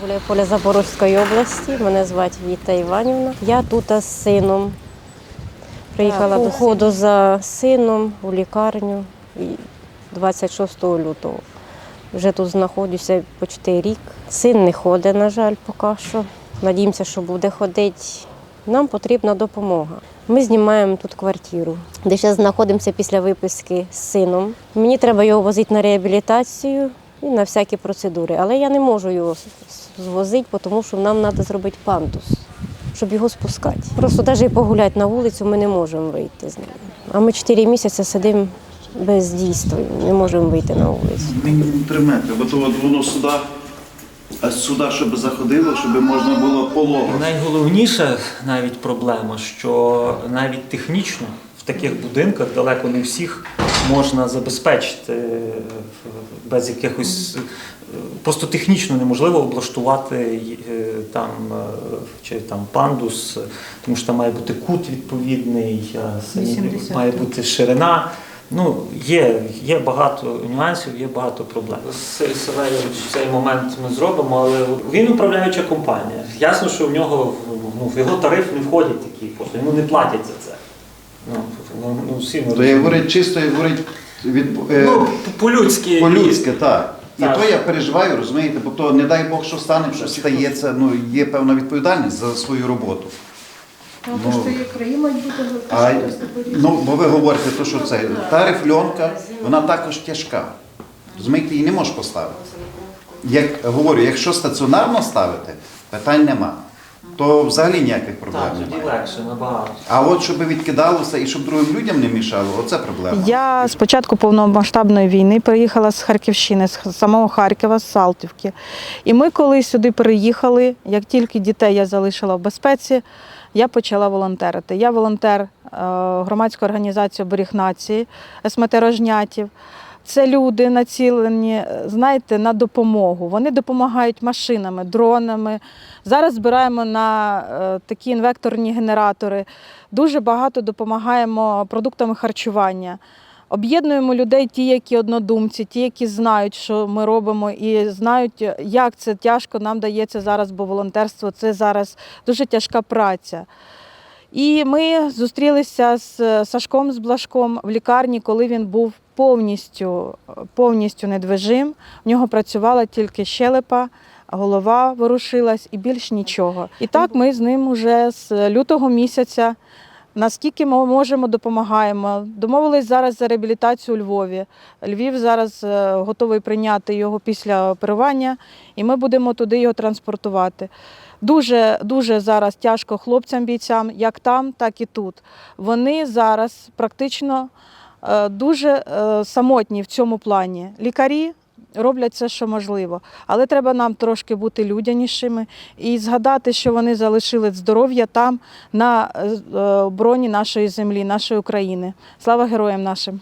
Гуляйполя Запорозької області. Мене звати Віта Іванівна. Я тут з сином. Приїхала до ходу за сином у лікарню і 26 лютого. Вже тут знаходжуся почти рік. Син не ходить, на жаль, поки що. Надіємося, що буде ходити. Нам потрібна допомога. Ми знімаємо тут квартиру, де зараз знаходимося після виписки з сином. Мені треба його возити на реабілітацію і на всякі процедури. Але я не можу його звозити, тому що нам треба зробити пандус, щоб його спускати. Просто навіть погуляти на вулицю ми не можемо вийти з ним. А ми 4 місяці сидимо без дійства, не можемо вийти на вулицю. Мінімум три метри, бо то от воно сюди, а сюди, щоб заходило, щоб можна було полого. Найголовніша навіть проблема, що навіть технічно в таких будинках далеко не всіх можна забезпечити е, без якихось е, просто технічно неможливо облаштувати е, там чи там пандус, тому що там має бути кут відповідний, а самі 80. має бути ширина. Ну, є, є багато нюансів, є багато проблем. Савельович в цей момент ми зробимо, але він управляюча компанія. Ясно, що в нього ну, в його тариф не входять такі послуги, йому не платять за це. Ну, ну, ну, всі ми То розуміємо. говорить чисто, як говорить від е, Ну, по-людськи. по-людськи, так. І Так. то я переживаю, розумієте, бо то не дай Бог, що стане, що стається, ну є певна відповідальність за свою роботу. Ну, Ну, то що і краї мають бути А, використані. ну, бо ви говорите, то, що це та рифльонка, вона також тяжка. Розумієте, її не можеш поставити. Як говорю, якщо стаціонарно ставити, питань нема. То взагалі ніяких проблем Так, тоді немає. легше, набагато. А от щоб відкидалося і щоб другим людям не мішало, оце проблема. Я з початку повномасштабної війни приїхала з Харківщини, з самого Харкова, з Салтівки. І ми, коли сюди переїхали, як тільки дітей я залишила в безпеці, я почала волонтерити. Я волонтер е, громадської організації Оберіг нації СМТ Рожнятів. Це люди націлені, е, знаєте, на допомогу. Вони допомагають машинами, дронами. Зараз збираємо на е, такі інвекторні генератори. Дуже багато допомагаємо продуктами харчування. Об'єднуємо людей, ті, які однодумці, ті, які знають, що ми робимо, і знають, як це тяжко нам дається зараз, бо волонтерство це зараз дуже тяжка праця. І ми зустрілися з Сашком з Блажком в лікарні, коли він був повністю, повністю недвижим. В нього працювала тільки щелепа, голова ворушилась і більш нічого. І так ми з ним уже з лютого місяця. Наскільки ми можемо, допомагаємо. Домовились зараз за реабілітацію у Львові. Львів зараз е, готовий прийняти його після оперування, і ми будемо туди його транспортувати. Дуже дуже зараз тяжко хлопцям-бійцям, як там, так і тут. Вони зараз практично е, дуже е, самотні в цьому плані. Лікарі роблять все, що можливо, але треба нам трошки бути людянішими і згадати, що вони залишили здоров'я там на е, е, нашої землі, нашої України. Слава героям нашим!